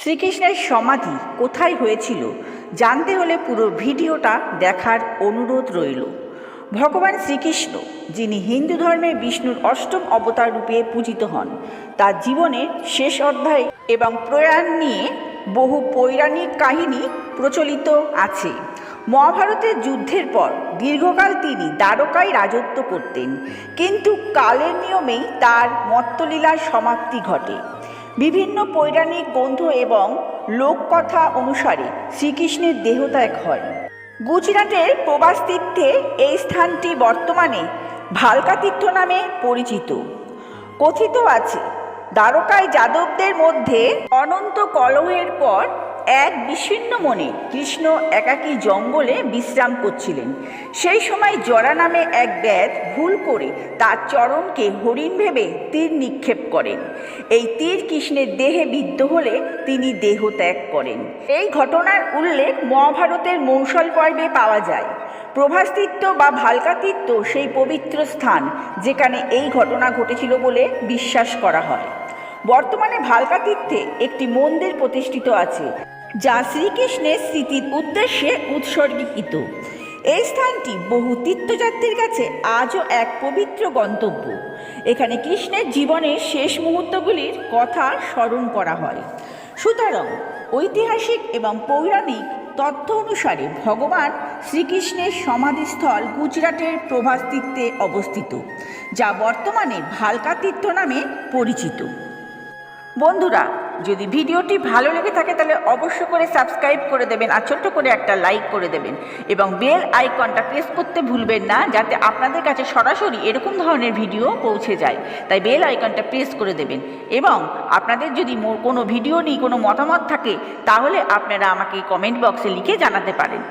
শ্রীকৃষ্ণের সমাধি কোথায় হয়েছিল জানতে হলে পুরো ভিডিওটা দেখার অনুরোধ রইল। ভগবান শ্রীকৃষ্ণ, যিনি হিন্দু ধর্মে বিষ্ণুর অষ্টম অবতার রূপে পূজিত হন, তার জীবনের শেষ অধ্যায় এবং প্রয়াণ নিয়ে বহু পৌরাণিক কাহিনী প্রচলিত আছে। মহাভারতের যুদ্ধের পর দীর্ঘকাল তিনি দ্বারকায় রাজত্ব করতেন, কিন্তু কালের নিয়মেই তার মত্তলীলার সমাপ্তি ঘটে। বিভিন্ন পৌরাণিক গ্রন্থ এবং লোককথা অনুসারে শ্রীকৃষ্ণের দেহত্যাগ হয়। গুজরাটের প্রবাস তীর্থে এই স্থানটি বর্তমানে ভালকা তীর্থ নামে পরিচিত। কথিত আছে, দ্বারকায় যাদবদের মধ্যে অনন্ত কলহের পর এক বিচ্ছিন্ন মনে কৃষ্ণ একাকী জঙ্গলে বিশ্রাম করছিলেন। সেই সময় জরা নামে এক ব্যাধ ভুল করে তার চরণকে হরিণ ভেবে তীর নিক্ষেপ করেন। এই তীর কৃষ্ণের দেহে বিদ্ধ হলে তিনি দেহ ত্যাগ করেন। এই ঘটনার উল্লেখ মহাভারতের মৌসল পর্বে পাওয়া যায়। প্রভাসতীর্থ বা ভালকাতীর্থ সেই পবিত্র স্থান যেখানে এই ঘটনা ঘটেছিল বলে বিশ্বাস করা হয়। বর্তমানে ভালকা তীর্থে একটি মন্দির প্রতিষ্ঠিত আছে। যা শ্রীকৃষ্ণের স্মৃতির উদ্দেশ্যে উৎসর্গীকৃত। এই স্থানটি বহু তীর্থযাত্রীর কাছে আজও এক পবিত্র গন্তব্য। এখানে কৃষ্ণের জীবনের শেষ মুহূর্তগুলির কথা স্মরণ করা হয়। সুতরাং ঐতিহাসিক এবং পৌরাণিক তথ্য অনুসারে ভগবান শ্রীকৃষ্ণের সমাধিস্থল গুজরাটের প্রভাস তীর্থে অবস্থিত, যা বর্তমানে ভালকা তীর্থ নামে পরিচিত। বন্ধুরা যদি ভিডিওটি ভালো লেগে থাকে তাহলে অবশ্য করে সাবস্ক্রাইব করে দেবেন আর ছোট্ট করে একটা লাইক করে দেবেন এবং বেল আইকনটা প্রেস করতে ভুলবেন না যাতে আপনাদের কাছে সরাসরি এরকম ধরনের ভিডিও পৌঁছে যায়। তাই বেল আইকনটা প্রেস করে দেবেন। এবং আপনাদের যদি কোনো ভিডিও নিয়ে কোনো মতামত থাকে, তাহলে আপনারা আমাকে কমেন্ট বক্সে লিখে জানাতে পারেন।